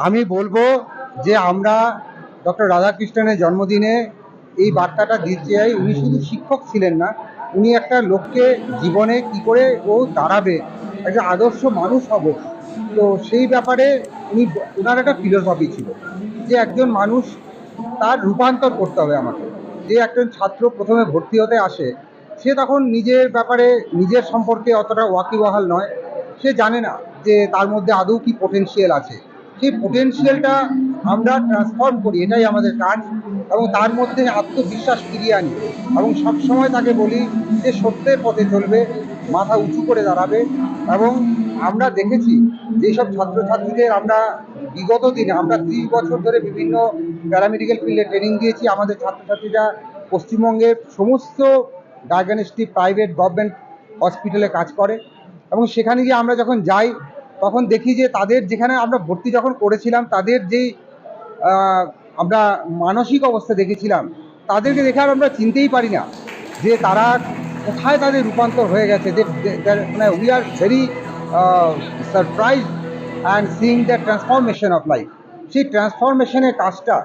আমি বলব যে আমরা ডক্টর রাধাকৃষ্ণনের জন্মদিনে এই বার্তাটা দিতে চাই। উনি শুধু শিক্ষক ছিলেন না, উনি একটা লোককে জীবনে কি করে ও দাঁড়াবে, একটা আদর্শ মানুষ হব। তো সেই ব্যাপারে উনি ওনার একটা ফিলোসফি ছিল যে একজন মানুষ তার রূপান্তর করতে হবে আমাকে। যে একজন ছাত্র প্রথমে ভর্তি হতে আসে, সে তখন নিজের ব্যাপারে নিজের সম্পর্কে অতটা ওয়াকিবহাল নয়। সে জানে না যে তার মধ্যে আদৌ কি পোটেনশিয়াল আছে। সেই পোটেনশিয়ালটা আমরা ট্রান্সফর্ম করি, এটাই আমাদের কাজ এবং তার মধ্যে আত্মবিশ্বাস ফিরিয়ে আনি এবং সবসময় তাকে বলি যে সত্যের পথে চলবে, মাথা উঁচু করে দাঁড়াবে এবং আমরা দেখেছি যেসব ছাত্রছাত্রীদের আমরা বিগত দিনে, আমরা ত্রিশ বছর ধরে বিভিন্ন প্যারামেডিক্যাল ফিল্ডে ট্রেনিং দিয়েছি, আমাদের ছাত্রছাত্রীরা পশ্চিমবঙ্গের সমস্ত ডায়াগনস্টিক প্রাইভেট গভর্নমেন্ট হসপিটালে কাজ করে এবং সেখানে গিয়ে আমরা যখন যাই তখন দেখি যে তাদের যেখানে আমরা ভর্তি যখন করেছিলাম, তাদের যেই আমরা মানসিক অবস্থা দেখেছিলাম, তাদেরকে দেখে আর আমরা চিনতেই পারি না যে তারা কোথায় তাদের রূপান্তর হয়ে গেছে, যে মানে we are very surprise and seeing the transformation of life সেই ট্রান্সফরমেশনের কাজটা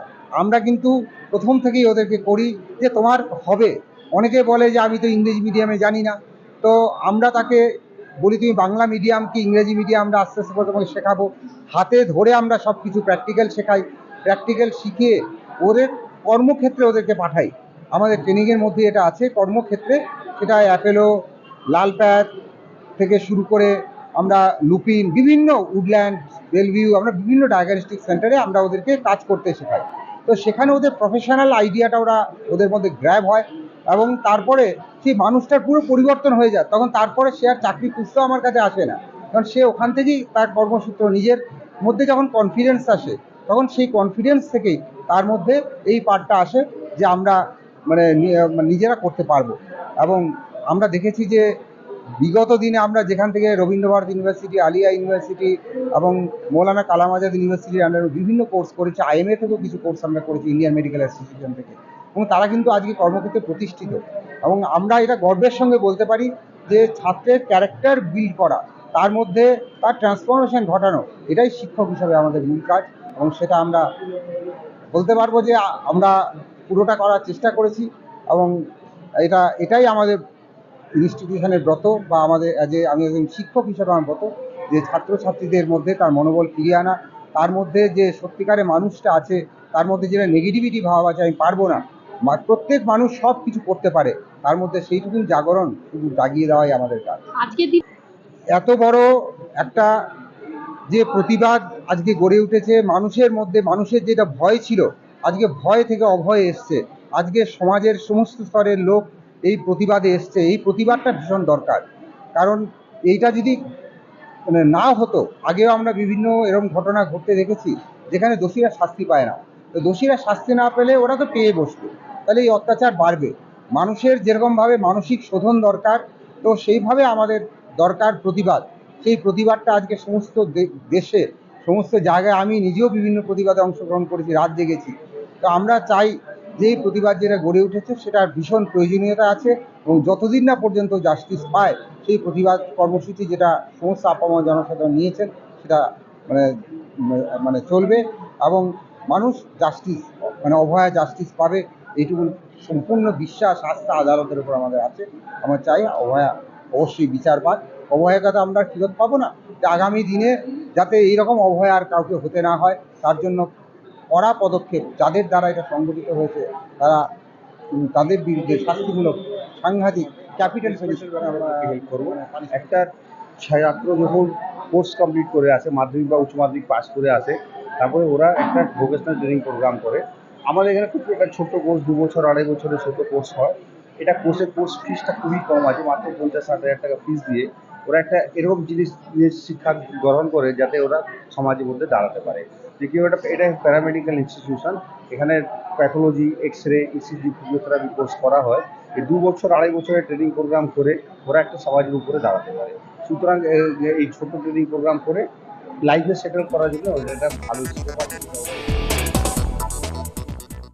আমরা কিন্তু প্রথম থেকেই ওদেরকে করি যে তোমার হবে। অনেকে বলে যে আমি তো ইংরেজি মিডিয়ামে জানি না। তো আমরা তাকে বলি, তুমি বাংলা মিডিয়াম কি ইংরেজি মিডিয়াম আমরা আস্তে আস্তে করে তোমাকে শেখাবো। হাতে ধরে আমরা সব কিছু প্র্যাকটিক্যাল শেখাই। প্র্যাকটিক্যাল শিখিয়ে ওদের কর্মক্ষেত্রে ওদেরকে পাঠাই। আমাদের ট্রেনিংয়ের মধ্যে এটা আছে। কর্মক্ষেত্রে সেটা অ্যাপেলো লালপ্যাথ থেকে শুরু করে আমরা লুপিন বিভিন্ন উডল্যান্ড বেলভিউ আমরা বিভিন্ন ডায়াগনস্টিক সেন্টারে আমরা ওদেরকে কাজ করতে শেখাই। তো সেখানে ওদের প্রফেশনাল আইডিয়াটা ওরা ওদের মধ্যে গ্র্যাব হয় এবং তারপরে সেই মানুষটার পুরো পরিবর্তন হয়ে যায়, তখন তারপরে সে আর চাকরি খুঁজতেও আমার কাছে আসে না। কারণ সে ওখান থেকেই তার কর্মসূত্র, নিজের মধ্যে যখন কনফিডেন্স আসে, তখন সেই কনফিডেন্স থেকেই তার মধ্যে এই পার্টটা আসে যে আমরা মানে মানে নিজেরা করতে পারব। এবং আমরা দেখেছি যে বিগত দিনে আমরা যেখান থেকে রবীন্দ্রভারত ইউনিভার্সিটি আলিয়া ইউনিভার্সিটি এবং মৌলানা কালাম আজাদ ইউনিভার্সিটির আন্ডারে বিভিন্ন কোর্স করেছি। আইএমএ থেকেও কিছু কোর্স আমরা করেছি ইন্ডিয়ান মেডিকেল অ্যাসোসিয়েশন থেকে। এবং তারা কিন্তু আজকে কর্মক্ষেত্রে প্রতিষ্ঠিত। এবং আমরা এটা গর্বের সঙ্গে বলতে পারি যে ছাত্রের ক্যারেক্টার বিল্ড করা, তার মধ্যে তার ট্রান্সফরমেশন ঘটানো, এটাই শিক্ষক হিসাবে আমাদের মূল কাজ। এবং সেটা আমরা বলতে পারব যে আমরা পুরোটা করার চেষ্টা করেছি এবং এটা, এটাই আমাদের ইনস্টিটিউশনের ব্রত বা আমাদের যে আমি একজন শিক্ষক হিসাবে আমার ব্রত যে ছাত্রছাত্রীদের মধ্যে তার মনোবল ফিরিয়ে আনা, তার মধ্যে যে সত্যিকারে মানুষটা আছে, তার মধ্যে যেটা নেগেটিভিটি ভাব আছে, আমি পারব না। প্রত্যেক মানুষ সব কিছু করতে পারে। তার মধ্যে সেইটুকুন জাগরণ শুধু জাগিয়ে দেওয়াই আমাদের কাজ। এত বড় একটা যে প্রতিবাদ আজকে গড়ে উঠেছে মানুষের মধ্যে মানুষের যেটা ভয় ছিল আজকে ভয় থেকে অভয় এসছে। আজকে সমাজের সমস্ত স্তরের লোক এই প্রতিবাদে এসছে। এই প্রতিবাদটা ভীষণ দরকার। কারণ এইটা যদি মানে না হতো আগেও আমরা বিভিন্ন এরকম ঘটনা ঘটতে দেখেছি যেখানে দোষীরা শাস্তি পায় না। তো দোষীরা শাস্তি না পেলে ওরা তো পেয়ে বসবে। তাহলে এই অত্যাচার বাড়বে। মানুষের যেরকমভাবে মানসিক শোধন দরকার, তো সেইভাবে আমাদের দরকার প্রতিবাদ। সেই প্রতিবাদটা আজকে সমস্ত দেশে, সমস্ত জায়গায় আমি নিজেও বিভিন্ন প্রতিবাদে অংশগ্রহণ করেছি, রাত জেগেছি। তো আমরা চাই যে প্রতিবাদ যেটা গড়ে উঠেছে, সেটার ভীষণ প্রয়োজনীয়তা আছে এবং যতদিন না পর্যন্ত জাস্টিস পায়, সেই প্রতিবাদ কর্মসূচি যেটা সমস্ত আপামর জনসাধারণ নিয়েছেন, সেটা মানে মানে চলবে এবং মানুষ জাস্টিস মানে অভয়া জাস্টিস পাবে এইটুকু সম্পূর্ণ বিশ্বাস আস্থা আদালতের উপর আমাদের আছে। আমরা চাই অভয়া অবশ্যই বিচার পাক। অভয়াকে তো আমরা ফেরত পাবো না। যে আগামী দিনে যাতে এইরকম অভয়া আর কাউকে হতে না হয় তার জন্য কড়া পদক্ষেপ যাদের দ্বারা এটা সংগঠিত হয়েছে তারা তাদের বিরুদ্ধে শাস্তিমূলক সাংঘাতিক ক্যাপিটাল আমরা হেল্প করব। একটা ছাত্র যখন কোর্স কমপ্লিট করে আসে মাধ্যমিক বা উচ্চ মাধ্যমিক পাস করে আসে তারপরে ওরা একটা ভোকেশনাল ট্রেনিং প্রোগ্রাম করে। আমাদের এখানে খুব একটা ছোট্ট কোর্স দু বছর, আড়াই বছরের ছোট কোর্স হয়। এটা কোর্সের কোর্স ফিসটা খুবই কম আছে, মাত্র পঞ্চাশ, ষাট হাজার টাকা ফিস দিয়ে। ওরা একটা এরকম জিনিস নিয়ে শিক্ষা গ্রহণ করে যাতে ওরা সমাজের মধ্যে দাঁড়াতে পারে। যে কেউ একটা এটা প্যারামেডিক্যাল ইনস্টিটিউশন এখানে pathology X ray ECG physiotherapy course করা হয়। এই দু বছর, আড়াই বছরের ট্রেনিং প্রোগ্রাম করে ওরা একটা সমাজের উপরে দাঁড়াতে পারে। সুতরাং এই ছোট ট্রেনিং প্রোগ্রাম করে লাইফে সেটেল করার জন্য ওটা একটা ভালো